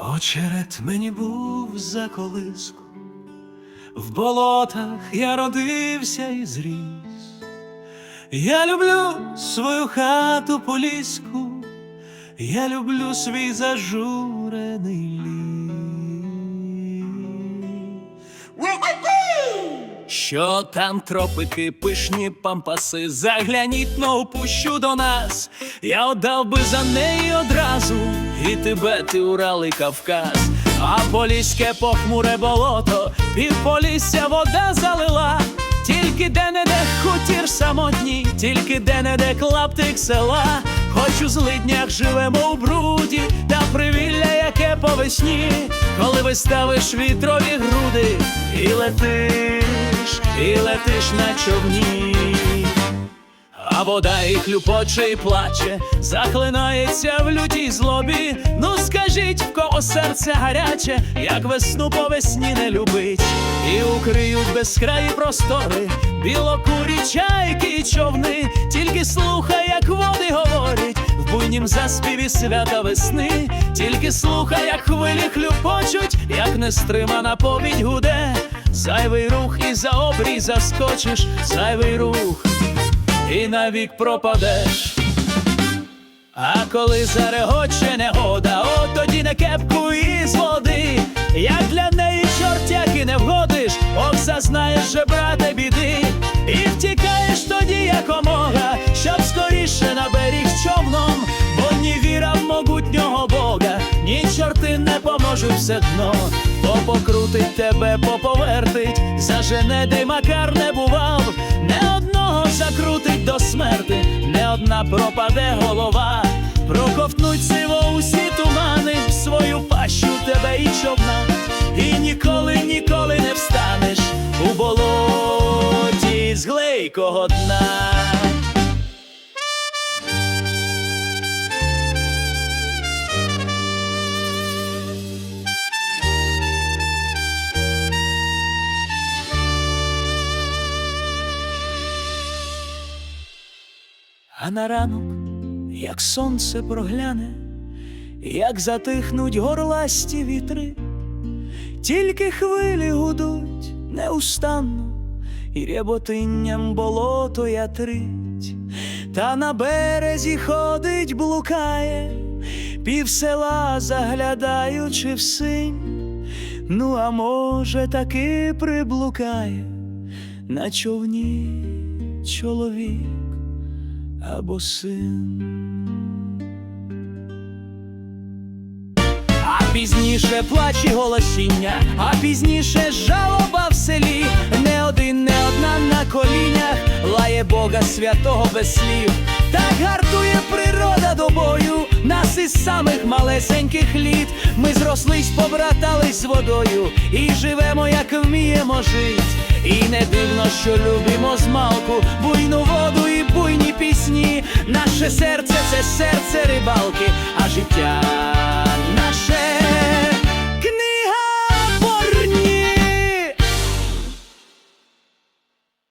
Очерет мені був за колиску, в болотах я родився і зріс. Я люблю свою хату поліську, я люблю свій зажурений ліс. Що там тропики, пишні пампаси, загляніть но упущу до нас. Я отдав би за неї одразу, і Тибет, і Урал, і Кавказ, а поліське похмуре болото, півполісся вода залила, тільки де не де хутір самотній, тільки де не де клаптик села, хоч у злиднях живемо у бруді, та привілля, яке по весні, коли виставиш вітрові груди і летиш, і летиш на човні. А вода і хлюпоче, і плаче, захлинається в лютій злобі. Ну скажіть, в кого серце гаряче, як весну по весні не любить, і укриють безкраї простори, білокурі чайки і човни, тільки слухай, як води говорять, в буйнім заспіві свята весни, тільки слухай, як хвилі хлюпочуть, як нестримана повідь гуде, зайвий рух і за обрій заскочиш, зайвий рух і навік пропадеш. А коли зарегоче негода, от тоді не кепку із води, як для неї чортяки не вгодиш, ох, зазнаєш же, брате, біди, і втікаєш тоді якомога, щоб скоріше на берег човном, бо ні віра в могутнього Бога, ні чорти не поможуть все дно, бо покрутить тебе, поповертить, зажене, де макар не бував, не одного закрутить не пропаде голова, проковтнуть сиво усі тумани, в свою пащу тебе і човна, і ніколи, ніколи не встанеш у болоті з глейкого дна. А на ранок, як сонце прогляне, як затихнуть горласті вітри, тільки хвилі гудуть неустанно, і ряботинням болото ятрить, та на березі ходить, блукає, пів села заглядаючи в синь, ну а може таки приблукає на човні чоловік або син. А пізніше плач і голосіння, а пізніше жалоба в селі, не один, не одна на колінях, лає Бога святого без слів, так гартує природа до бою, нас із самих малесеньких літ. Ми зрослись, побратались з водою і живемо, як вміємо жить. І не дивно, що любимо змалку, Наше серце це серце рибалки, а життя